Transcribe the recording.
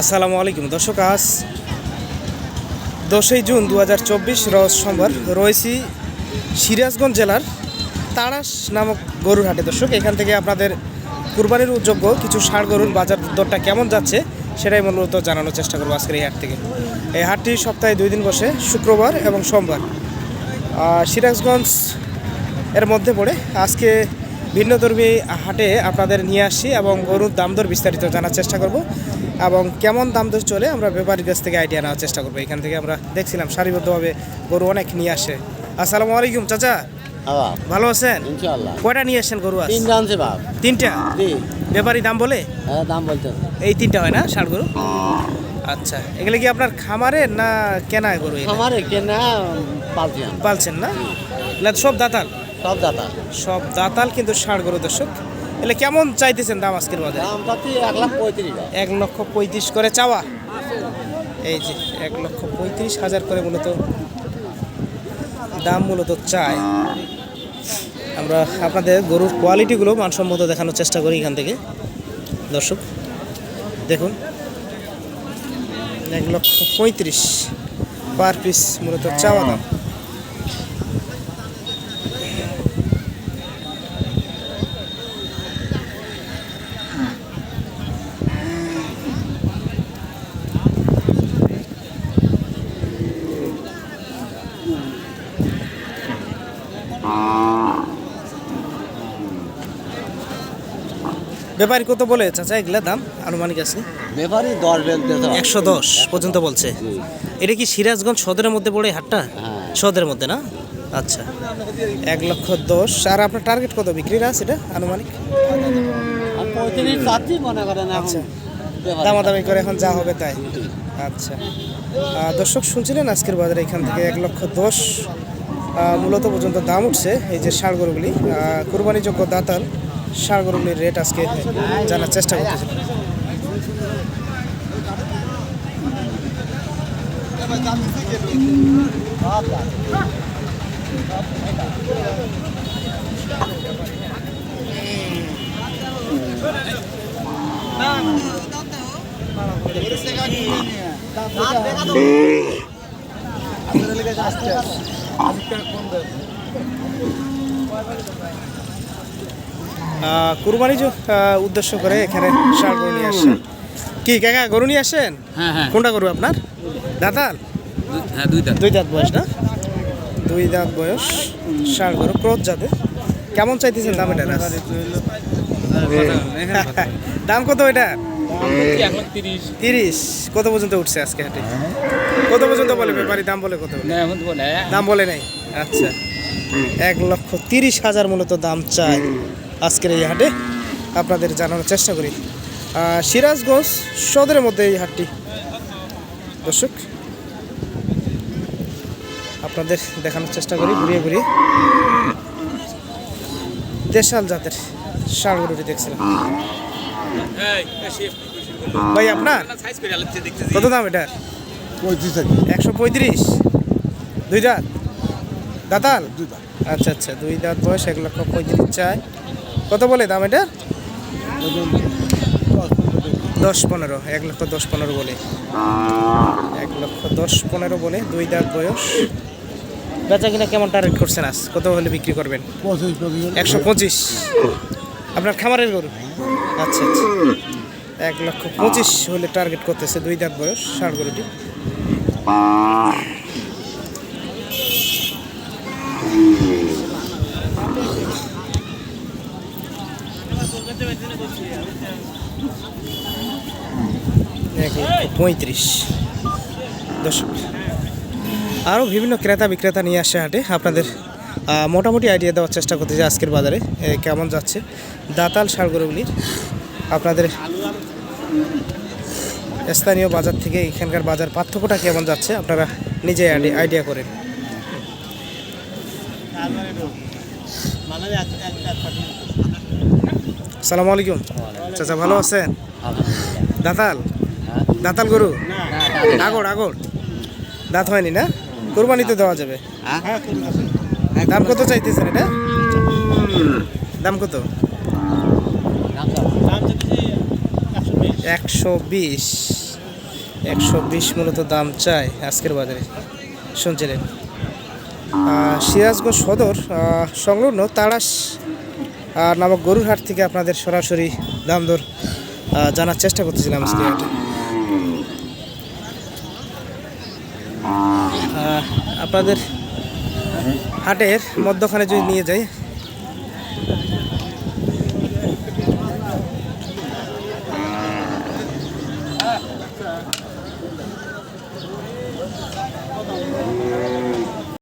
আসসালামু আলাইকুম। দর্শক, আজ দশই জুন দু হাজার চব্বিশ রোজ সোমবার। রয়েছি সিরাজগঞ্জ জেলার তাড়াস নামক গরুর হাটে। দর্শক, এখান থেকে আপনাদের কুরবানির যোগ্য কিছু ষাঁড় গরুর বাজার দরটা কেমন যাচ্ছে সেটাই মূলত জানানোর চেষ্টা করব আজকের এই হাট থেকে। এই হাটটি সপ্তাহে দুই দিন বসে, শুক্রবার এবং সোমবার। সিরাজগঞ্জ এর মধ্যে পড়ে। আজকে ভিন্নধর্মী হাটে আপনাদের নিয়ে আসছি এবং গরুর দাম দর বিস্তারিত জানার চেষ্টা করব এবং কেমন দাম দর চলে আমরা ব্যাপারীর কাছ থেকে আইডিয়া নেওয়ার চেষ্টা করব। এখান থেকে আমরা দেখছিলাম সারিবদ্ধভাবে গরু অনেক নিয়ে আসে। আসসালামু আলাইকুম চাচা। হ্যাঁ। ভালো আছেন? কয়টা নিয়ে আসছেন গরু তিনটা ব্যাপারী দাম বলে? হ্যাঁ দাম বলতে এই তিনটা হয় না ষাট গরু? আচ্ছা এগুলো কি আপনার খামারে না কেনা গরু খামারে কেনা পালছি পালছেন না সব দাতাল? সব দাতা সব দাতাল কিন্তু ষাট গরু দর্শক। এলে কেমন চাইতেছেন দাম আজকের বাজারে? দাম পাচ্ছি এক লাখ পঁয়ত্রিশ এক লক্ষ পঁয়ত্রিশ করে চাওয়া। এই যে এক লক্ষ পঁয়ত্রিশ হাজার করে মূলত দাম মূলত চাই। আমরা আপনাদের গরুর কোয়ালিটিগুলো মানসম্মত দেখানোর চেষ্টা করি এখান থেকে। দর্শক দেখুন। এক লক্ষ পঁয়ত্রিশ পার পিস মূলত চাওয়া দাম। ব্যাপারী কত বলে চাচা এগুলা দাম? আনুমানিক আছে। ব্যাপারই দশ একশো দশ পর্যন্ত বলছে। এটা কি সিরাজগঞ্জ সদরের মধ্যে পড়ে হাটটা? হ্যাঁ। সদরের মধ্যে না? আচ্ছা। এক লক্ষ দশ। আর আপনার টার্গেট কত বিক্রির আছে এটা আনুমানিক? মনে আচ্ছা। ব্যাপারী। দামাদামি করে এখন যা হবে তাই। আচ্ছা। দর্শক শুনছিলেন আজকের বাজারে এখান থেকে এক লক্ষ দশ। মূলত পর্যন্ত দাম উঠছে এই যে ষাড় গরুগুলি। কোরবানিযোগ্য দাতাল। ষাড় গরুগুলির রেট আজকে জানার চেষ্টা করতেছি। আহ, কুরবানি যে আহ, উদ্দেশ্য করে এখানে ষাড় গরু নিয়ে আসছেন। কি কাকা গরু নিয়ে আসেন হ্যাঁ হ্যাঁ। কোনটা গরু আপনার? দাতাল? হ্যাঁ দুই দাঁত। বয়স না? দুই দাঁত বয়স ষাড় গরু ক্রোধ যাবে কেমন চাইতেছেন দাম এটা দাম কত এটা? তিরিশ। কত পর্যন্ত উঠছে আজকে হাটে? কত পর্যন্ত বলে ব্যাপারী? দাম বলে কত বলে? দাম বলে নাই? আচ্ছা। এক লক্ষ তিরিশ হাজার মূলত দাম চাই। আজকের এই হাটে আপনাদের জানানোর চেষ্টা করি। সিরাজগঞ্জ সদরের মধ্যে এই হাটটি। দর্শক আপনাদের দেখানোর চেষ্টা করি ঘুরিয়ে ঘুরিয়ে। দেশাল জাতের গরুটি দেখছিলাম। ভাই আপনার? কত দাম এটা একশো পঁয়ত্রিশ। দুই দাঁত? দাতাল? আচ্ছা আচ্ছা দুই দাঁত বয়স এক লক্ষ পঁয়ত্রিশ চাই। কত বলে দাম এটা? দশ পনেরো এক লক্ষ দশ পনেরো বলে। এক লক্ষ দশ পনেরো বলে দুই দাঁত বয়স। বেচা কিনা কেমন টার্গেট করছেন আজ? কত হলে বিক্রি করবেন? একশো পঁচিশ। আপনার খামারের গরু? আচ্ছা আচ্ছা। এক লক্ষ পঁচিশ হলে টার্গেট করতেছে দুই দাঁত বয়স ষাট গরুটি। পঁয়ত্রিশ। দর্শক, আরও বিভিন্ন ক্রেতা বিক্রেতা নিয়ে আসে হাটে। আপনাদের মোটামুটি আইডিয়া দেওয়ার চেষ্টা করতে করতেছি আজকের বাজারে কেমন যাচ্ছে। দাতাল সারগরুগুলির আপনাদের স্থানীয় বাজার থেকে এখানকার বাজার পার্থক্যটা কেমন যাচ্ছে, আপনারা নিজে আইডিয়া করেন। সালাম আলাইকুম। চাচা ভালো আছেন? দাতাল? দাতাল গরু? আগর আগর? দাঁত হয়নি না? কোরবানিতে দেওয়া যাবে। দাম কত চাইতেছেন এটা? দাম কত? একশো বিশ। একশো বিশ মূলত দাম চাই আজকের বাজারে। শুনছিলেন। সিরাজগঞ্জ সদর সংলগ্ন আহ, নামক গরুর হাট থেকে আপনাদের সরাসরি দাম দর জানার চেষ্টা করতেছিলাম আজকে হাটে। আপনাদের হাটের মধ্যখানে যদি নিয়ে যাই